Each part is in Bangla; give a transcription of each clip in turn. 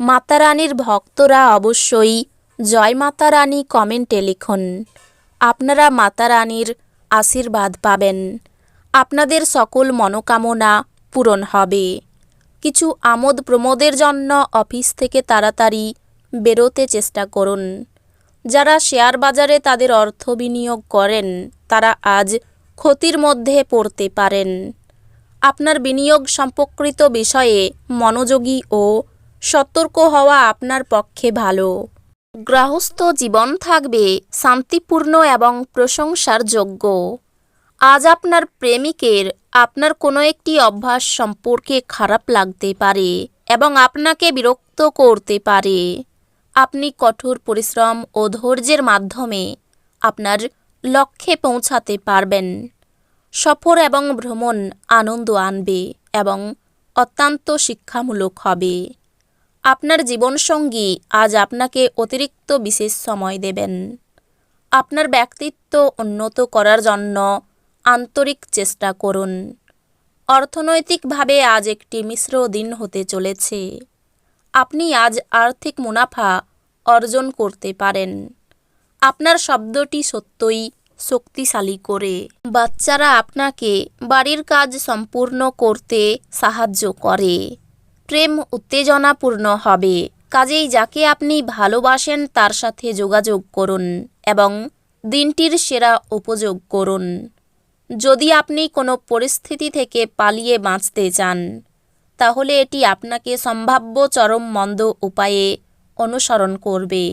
মাতা রানীর ভক্তরা অবশ্যই জয় মাতা রানী কমেন্টে লিখুন। আপনারা মাতা রানীর আশীর্বাদ পাবেন। আপনাদের সকল মনোকামনা পূরণ হবে। কিছু আমোদ প্রমোদের জন্য অফিস থেকে তাড়াতাড়ি বেরোতে চেষ্টা করুন। যারা শেয়ার বাজারে তাদের অর্থ বিনিয়োগ করেন, তারা আজ ক্ষতির মধ্যে পড়তে পারেন। আপনার বিনিয়োগ সম্পর্কিত বিষয়ে মনোযোগী ও সতর্ক হওয়া আপনার পক্ষে ভালো। গৃহস্থ জীবন থাকবে শান্তিপূর্ণ এবং প্রশংসার যোগ্য। আজ আপনার প্রেমিকের আপনার কোনো একটি অভ্যাস সম্পর্কে খারাপ লাগতে পারে এবং আপনাকে বিরক্ত করতে পারে। আপনি কঠোর পরিশ্রম ও ধৈর্যের মাধ্যমে আপনার লক্ষ্যে পৌঁছাতে পারবেন। সফর এবং ভ্রমণ আনন্দ আনবে এবং অত্যন্ত শিক্ষামূলক হবে। আপনার জীবনসঙ্গী আজ আপনাকে অতিরিক্ত বিশেষ সময় দেবেন। আপনার ব্যক্তিত্ব উন্নত করার জন্য আন্তরিক চেষ্টা করুন। অর্থনৈতিকভাবে আজ একটি মিশ্র দিন হতে চলেছে। আপনি আজ আর্থিক মুনাফা অর্জন করতে পারেন। আপনার শব্দটি সত্যই শক্তিশালী করে। বাচ্চারা আপনাকে বাড়ির কাজ সম্পূর্ণ করতে সাহায্য করে। প্রেম উত্তেজনাপূর্ণ হবে। কাজেই যাকে আপনি ভালোবাসেন, তার সাথে যোগাযোগ করুন এবং দিনটির সেরা উপযোগ করুন। যদি আপনি কোনো পরিস্থিতি থেকে পালিয়ে বাঁচতে চান, তাহলে এটি আপনাকে সম্ভাব্য চরম মন্দ উপায়ে অনুসরণ করবে।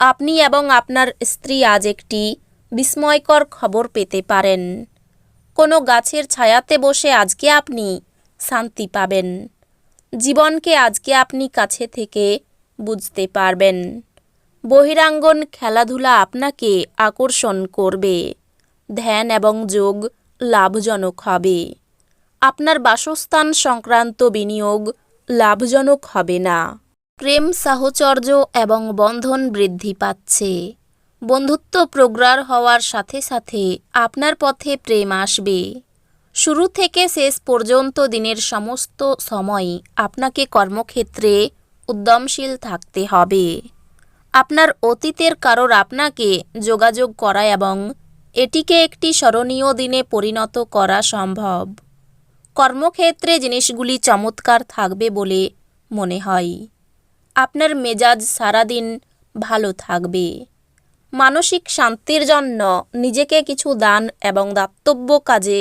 আপনি এবং আপনার স্ত্রী আজ একটি বিস্ময়কর খবর পেতে পারেন। কোনো গাছের ছায়াতে বসে আজকে আপনি শান্তি পাবেন। জীবনকে আজকে আপনি কাছে থেকে বুঝতে পারবেন। বহিরাঙ্গন খেলাধুলা আপনাকে আকর্ষণ করবে, ধ্যান এবং যোগ লাভজনক হবে। আপনার বাসস্থান সংক্রান্ত বিনিয়োগ লাভজনক হবে না। প্রেম, সাহচর্য এবং বন্ধন বৃদ্ধি পাচ্ছে। বন্ধুত্ব প্রগাঢ় হওয়ার সাথে সাথে আপনার পথে প্রেম আসবে। শুরু থেকে শেষ পর্যন্ত দিনের সমস্ত সময় আপনাকে কর্মক্ষেত্রে উদ্যমশীল থাকতে হবে। আপনার অতীতের কারোর আপনাকে যোগাযোগ করা এবং এটিকে একটি স্মরণীয় দিনে পরিণত করা সম্ভব। কর্মক্ষেত্রে জিনিসগুলি চমৎকার থাকবে বলে মনে হয়। আপনার মেজাজ সারাদিন ভালো থাকবে। মানসিক শান্তির জন্য নিজেকে কিছু দান এবং দাতব্য কাজে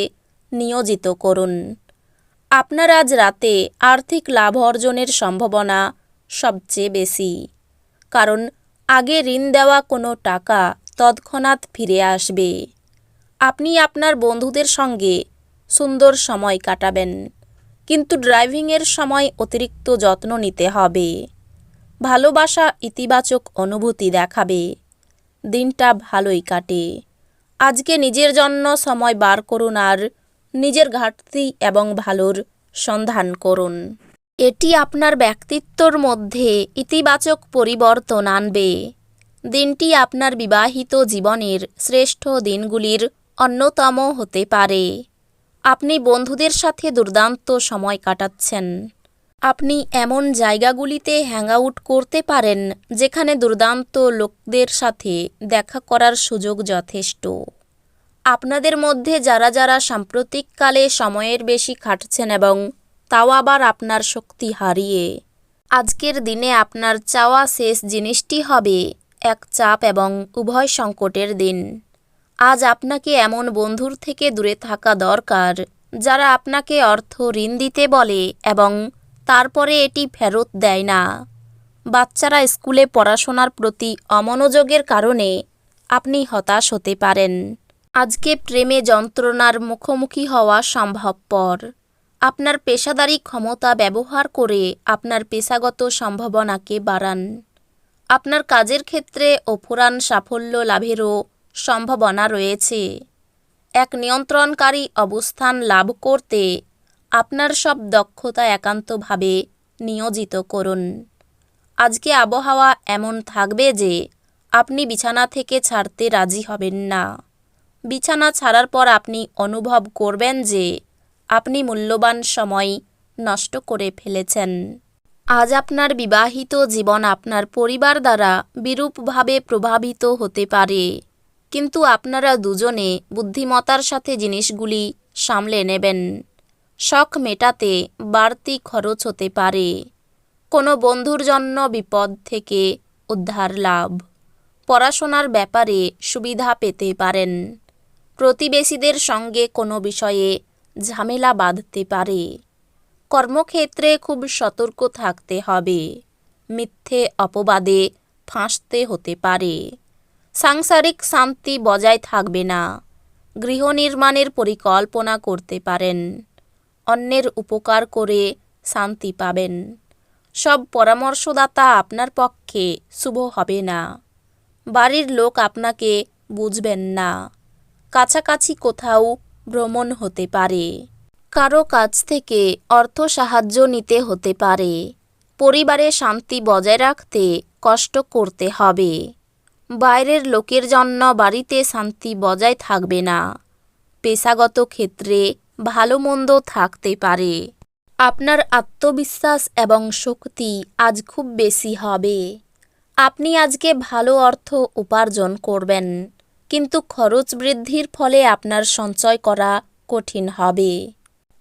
নিয়োজিত করুন। আপনার আজ রাতে আর্থিক লাভ অর্জনের সম্ভাবনা সবচেয়ে বেশি। কারণ আগে ঋণ দেওয়া কোনো টাকা তৎক্ষণাৎ ফিরে আসবে। আপনি আপনার বন্ধুদের সঙ্গে সুন্দর সময় কাটাবেন, কিন্তু ড্রাইভিংয়ের সময় অতিরিক্ত যত্ন নিতে হবে। ভালোবাসা ইতিবাচক অনুভূতি দেখাবে। দিনটা ভালোই কাটে। আজকে নিজের জন্য সময় বার করুন আর নিজের ঘাটতি এবং ভালোর সন্ধান করুন। এটি আপনার ব্যক্তিত্বর মধ্যে ইতিবাচক পরিবর্তন আনবে। দিনটি আপনার বিবাহিত জীবনের শ্রেষ্ঠ দিনগুলির অন্যতম হতে পারে। আপনি বন্ধুদের সাথে দুর্দান্ত সময় কাটাচ্ছেন। আপনি এমন জায়গাগুলিতে হ্যাংআউট করতে পারেন, যেখানে দুর্দান্ত লোকদের সাথে দেখা করার সুযোগ যথেষ্ট। আপনাদের মধ্যে যারা যারা সাম্প্রতিককালে সময়ের বেশি খাটছেন এবং তাও আবার আপনার শক্তি হারিয়ে। আজকের দিনে আপনার চাওয়া শেষ জিনিসটি হবে এক চাপ এবং উভয় সংকটের দিন। আজ আপনাকে এমন বন্ধুর থেকে দূরে থাকা দরকার, যারা আপনাকে অর্থ ঋণ দিতে বলে এবং তারপরে এটি ফেরত দেয় না। বাচ্চারা স্কুলে পড়াশোনার প্রতি অমনোযোগের কারণে আপনি হতাশ হতে পারেন। আজকে প্রেমে যন্ত্রণার মুখোমুখি হওয়া সম্ভবপর। আপনার পেশাদারি ক্ষমতা ব্যবহার করে আপনার পেশাগত সম্ভাবনাকে বাড়ান। আপনার কাজের ক্ষেত্রে অফুরান সাফল্য লাভেরও সম্ভাবনা রয়েছে। এক নিয়ন্ত্রণকারী অবস্থান লাভ করতে আপনার সব দক্ষতা একান্তভাবে নিয়োজিত করুন। আজকে আবহাওয়া এমন থাকবে যে আপনি বিছানা থেকে ছাড়তে রাজি হবেন না। বিছানা ছাড়ার পর আপনি অনুভব করবেন যে আপনি মূল্যবান সময় নষ্ট করে ফেলেছেন। আজ আপনার বিবাহিত জীবন আপনার পরিবার দ্বারা বিরূপভাবে প্রভাবিত হতে পারে। কিন্তু আপনারা দুজনে বুদ্ধিমতার সাথে জিনিসগুলি সামলে নেবেন। শখ মেটাতে বাড়তি খরচ হতে পারে। কোনো বন্ধুর জন্য বিপদ থেকে উদ্ধার লাভ। পড়াশোনার ব্যাপারে সুবিধা পেতে পারেন। প্রতিবেশীদের সঙ্গে কোনো বিষয়ে ঝামেলা বাঁধতে পারে। কর্মক্ষেত্রে খুব সতর্ক থাকতে হবে। মিথ্যে অপবাদে ফাঁসতে হতে পারে। সাংসারিক শান্তি বজায় থাকবে না। গৃহ নির্মাণের পরিকল্পনা করতে পারেন। অন্যের উপকার করে শান্তি পাবেন। সব পরামর্শদাতা আপনার পক্ষে শুভ হবে না। বাড়ির লোক আপনাকে বুঝবেন না। কাছাকাছি কোথাও ভ্রমণ হতে পারে। কারও কাছ থেকে অর্থ সাহায্য নিতে হতে পারে। পরিবারে শান্তি বজায় রাখতে কষ্ট করতে হবে। বাইরের লোকের জন্য বাড়িতে শান্তি বজায় থাকবে না। পেশাগত ক্ষেত্রে ভালো মন্দ থাকতে পারে। আপনার আত্মবিশ্বাস এবং শক্তি আজ খুব বেশি হবে। আপনি আজকে ভালো অর্থ উপার্জন করবেন। কিন্তু খরচ বৃদ্ধির ফলে আপনার সঞ্চয় করা কঠিন হবে।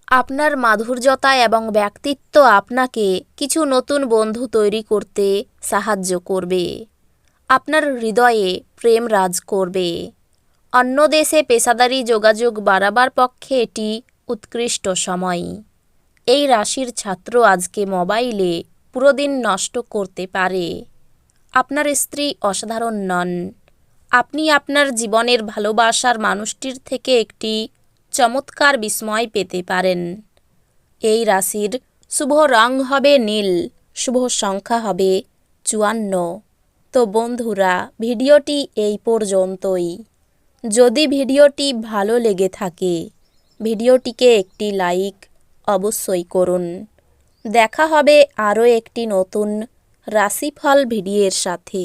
আপনার মাধুর্যতা এবং ব্যক্তিত্ব আপনাকে কিছু নতুন বন্ধু তৈরি করতে সাহায্য করবে। আপনার হৃদয়ে প্রেম রাজ করবে। অন্য দেশে পেশাদারি যোগাযোগ বাড়াবার পক্ষে এটি উৎকৃষ্ট সময়। এই রাশির ছাত্র আজকে মোবাইলে পুরো দিন নষ্ট করতে পারে। আপনার স্ত্রী অসাধারণ নন। আপনি আপনার জীবনের ভালোবাসার মানুষটির থেকে একটি চমৎকার বিস্ময় পেতে পারেন। এই রাশির শুভ রং হবে নীল, শুভ সংখ্যা হবে চুয়ান্ন। তো বন্ধুরা, ভিডিওটি এই পর্যন্তই। যদি ভিডিওটি ভালো লেগে থাকে, ভিডিওটিকে একটি লাইক অবশ্যই করুন। দেখা হবে আরও একটি নতুন রাশিফল ভিডিওর সাথে।